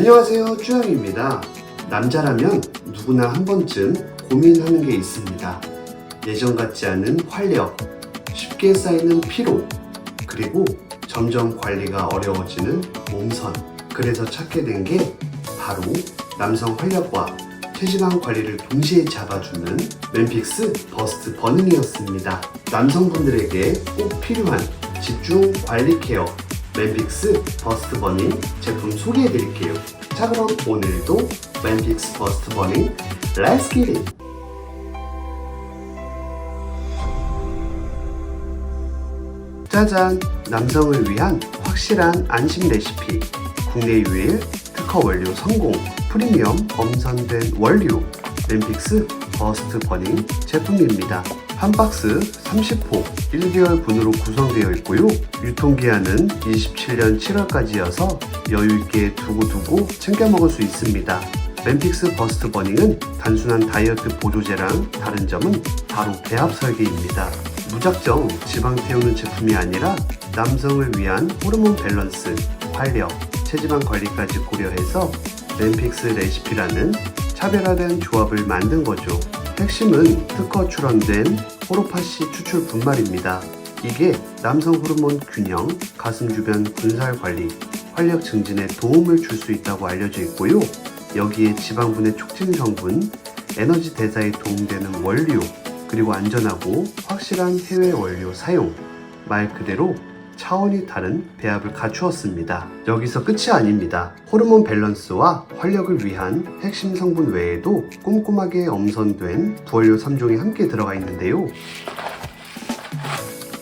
안녕하세요 쭈영입니다. 남자라면 누구나 한 번쯤 고민하는 게 있습니다. 예전 같지 않은 활력 쉽게 쌓이는 피로 그리고 점점 관리가 어려워지는 몸선. 그래서 찾게 된 게 바로 남성 활력과 체지방 관리를 동시에 잡아주는 맨픽스 버스트 버닝이었습니다. 남성분들에게 꼭 필요한 집중 관리 케어 맨픽스 버스트 버닝 제품 소개해 드릴게요. 자 그럼 오늘도 맨픽스 버스트 버닝 렛츠 기릿! 짜잔! 남성을 위한 확실한 안심 레시피 국내 유일 특허 원료 성공 프리미엄 검선된 원료 맨픽스 버스트 버닝 제품입니다. 한 박스 30호 1개월 분으로 구성되어 있고요. 유통기한은 27년 7월까지여서 여유있게 두고두고 챙겨 먹을 수 있습니다. 맨픽스 버스트 버닝은 단순한 다이어트 보조제랑 다른 점은 바로 배합 설계입니다. 무작정 지방 태우는 제품이 아니라 남성을 위한 호르몬 밸런스, 활력, 체지방 관리까지 고려해서 맨픽스 레시피라는 차별화된 조합을 만든 거죠. 핵심은 특허 출원된 호로파시 추출 분말입니다. 이게 남성 호르몬 균형, 가슴 주변 군살 관리, 활력 증진에 도움을 줄 수 있다고 알려져 있고요. 여기에 지방분해 촉진 성분, 에너지 대사에 도움되는 원료, 그리고 안전하고 확실한 해외 원료 사용, 말 그대로 차원이 다른 배합을 갖추었습니다. 여기서 끝이 아닙니다. 호르몬 밸런스와 활력을 위한 핵심 성분 외에도 꼼꼼하게 엄선된 부원료 3종이 함께 들어가 있는데요.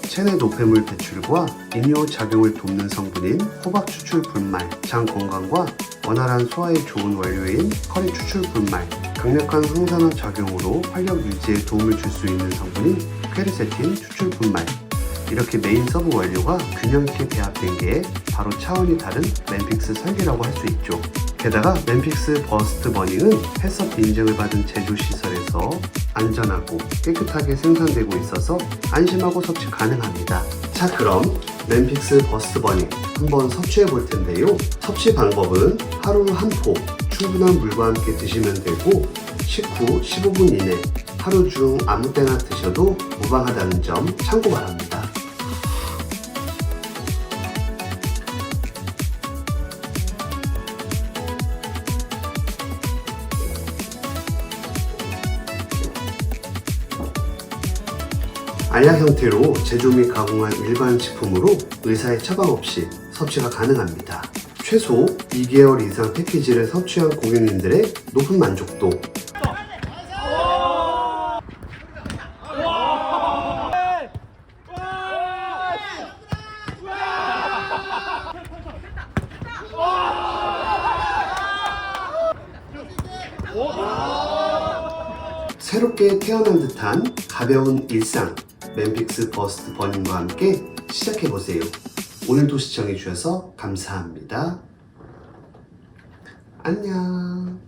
체내 노폐물 배출과 이뇨 작용을 돕는 성분인 호박 추출 분말, 장 건강과 원활한 소화에 좋은 원료인 커리 추출 분말, 강력한 항산화 작용으로 활력 유지에 도움을 줄 수 있는 성분인 퀘르세틴 추출 분말, 이렇게 메인 서브 원료가 균형 있게 배합된 게 바로 차원이 다른 맨픽스 설계라고 할 수 있죠. 게다가 맨픽스 버스트 버닝은 햇섭 인증을 받은 제조 시설에서 안전하고 깨끗하게 생산되고 있어서 안심하고 섭취 가능합니다. 자 그럼 맨픽스 버스트 버닝 한번 섭취해 볼 텐데요. 섭취 방법은 하루 한 포 충분한 물과 함께 드시면 되고 식후 15분 이내 하루 중 아무 때나 드셔도 무방하다는 점 참고 바랍니다. 알약 형태로 제조 및 가공한 일반 식품으로 의사의 처방 없이 섭취가 가능합니다. 최소 2개월 이상 패키지를 섭취한 고객님들의 높은 만족도, 새롭게 태어난 듯한 가벼운 일상 맨픽스 버스트 버닝과 함께 시작해보세요. 오늘도 시청해주셔서 감사합니다. 안녕.